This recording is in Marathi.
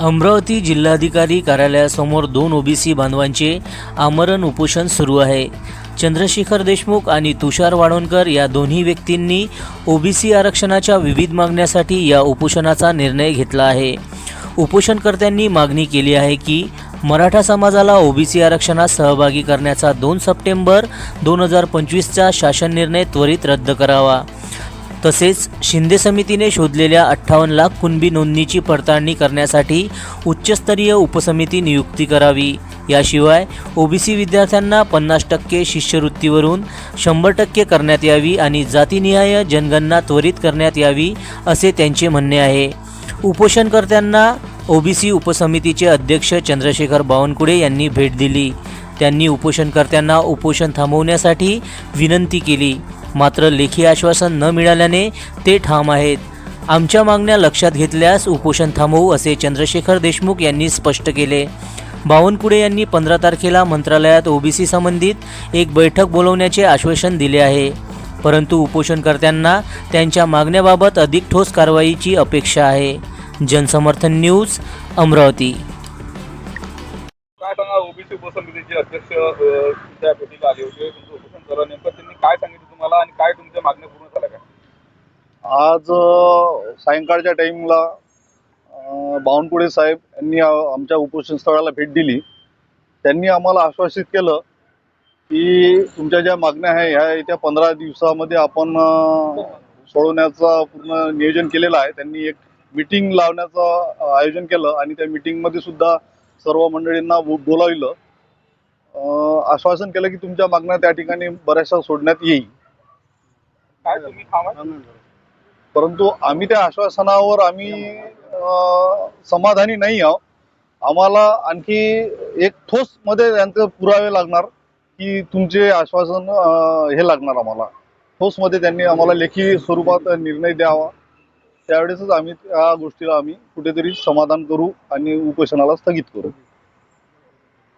अमरावती जिल्हाधिकारी कार्यालयासमोर दोन ओबीसी बांधवांचे आमरण उपोषण सुरू आहे. चंद्रशेखर देशमुख आणि तुषार वाडोणकर या दोन्ही व्यक्तींनी ओबीसी आरक्षणाच्या विविध मागण्यासाठी या उपोषणाचा निर्णय घेतला आहे. उपोषणकर्त्यांनी मागणी केली आहे की मराठा समाजाला ओबीसी आरक्षणात सहभागी करण्याचा दोन सप्टेंबर दोन हजार पंचवीसचा शासन निर्णय त्वरित रद्द करावा. तसेच शिंदे समितीने शोधलेल्या अठ्ठावन्न लाख कुणबी नोंदणीची पडताळणी करण्यासाठी उच्चस्तरीय उपसमिती नियुक्ती करावी. याशिवाय ओबीसी विद्यार्थ्यांना पन्नास टक्के शिष्यवृत्तीवरून शंभर टक्के करण्यात यावी आणि जातीनिहाय जनगणना त्वरित करण्यात यावी असे त्यांचे म्हणणे आहे. उपोषणकर्त्यांना ओबीसी उपसमितीचे अध्यक्ष चंद्रशेखर बावनकुळे यांनी भेट दिली. त्यांनी उपोषणकर्त्यांना उपोषण थांबवण्यासाठी विनंती केली. मात्र लेखी आश्वासन न मिळाल्याने ते ठाम आहेत. आमच्या मागण्या लक्षात घेतल्यास उपोषण थांबवू असे चंद्रशेखर देशमुख यांनी स्पष्ट केले. बावनकुळे यांनी पंधरा तारखेला मंत्रालयात ओबीसी संबंधित एक बैठक बोलवण्याचे आश्वासन दिले आहे. परंतु उपोषणकर्त्यांना त्यांच्या मागण्याबाबत अधिक ठोस कारवाईची अपेक्षा आहे. जनसमर्थन न्यूज अमरावती. काय सांगा ओबीसी उपसमितीचे अध्यक्ष त्या भेटीला आले होते. तुमचं उपोषण करा नेमकं त्यांनी काय सांगितलं तुम्हाला आणि काय तुमच्या मागण्या पूर्ण झाल्या काय? आज सायंकाळच्या टाईमला बावनकुळे साहेब यांनी आमच्या उपोषण स्थळाला भेट दिली. त्यांनी आम्हाला आश्वासित केलं की तुमच्या ज्या मागण्या आहे ह्या येत्या पंधरा दिवसामध्ये आपण सोडवण्याचा सोडवण्याचं पूर्ण नियोजन केलेलं आहे. त्यांनी एक मिटिंग लावण्याचं आयोजन केलं आणि त्या मिटिंगमध्ये सुद्धा सर्व मंडळींना बोलाविलं. आश्वासन केलं की तुमच्या मागण्या त्या ठिकाणी बऱ्याचशा सोडण्यात येईल. परंतु आम्ही त्या आश्वासनावर आम्ही समाधानी नाही आहोत. आम्हाला आणखी एक ठोस मध्ये त्यांचे पुरावे लागणार की तुमचे आश्वासन हे लागणार आम्हाला. ठोस मध्ये त्यांनी आम्हाला लेखी स्वरूपात निर्णय द्यावा. त्यावेळेसच आम्ही त्या गोष्टीला आम्ही कुठेतरी समाधान करू आणि उपोषणाला स्थगित करू.